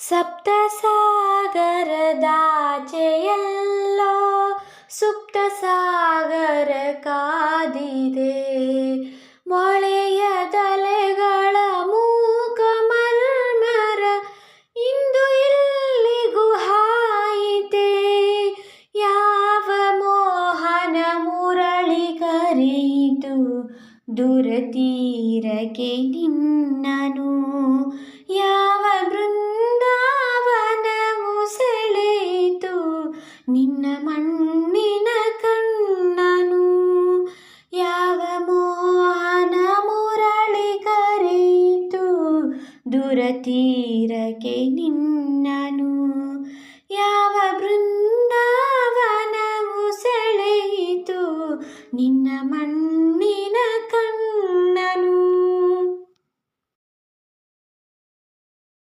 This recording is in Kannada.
ಸಪ್ತ ಸಾಗರದಾಚೆಯಲ್ಲೋ ಸುಪ್ತ ಸಾಗರ ಕಾದಿದೆ. ಮೊಳೆಯದಲೆಗಳ ಮೂಕ ಮರ್ಮರ ಇಂದು ಇಲ್ಲಿಗೂ ಹಾಯಿತೆ. ಯಾವ ಮೋಹನ ಮುರಳಿ ಕರೆಯಿತು ದುರತೀರಕ್ಕೆ ನಿನ್ನನು. ನಿನ್ನ ಮಣ್ಣಿನ ಕಣ್ಣನು ಯಾವ ಮೋಹನ ಮುರಳಿ ಕರೆಯಿತು? ದುರತೀರಕ್ಕೆ ನಿನ್ನನು ಯಾವ ಬೃಂದಾವನವು ಸೆಳೆಯಿತು? ನಿನ್ನ ಕಣ್ಣನು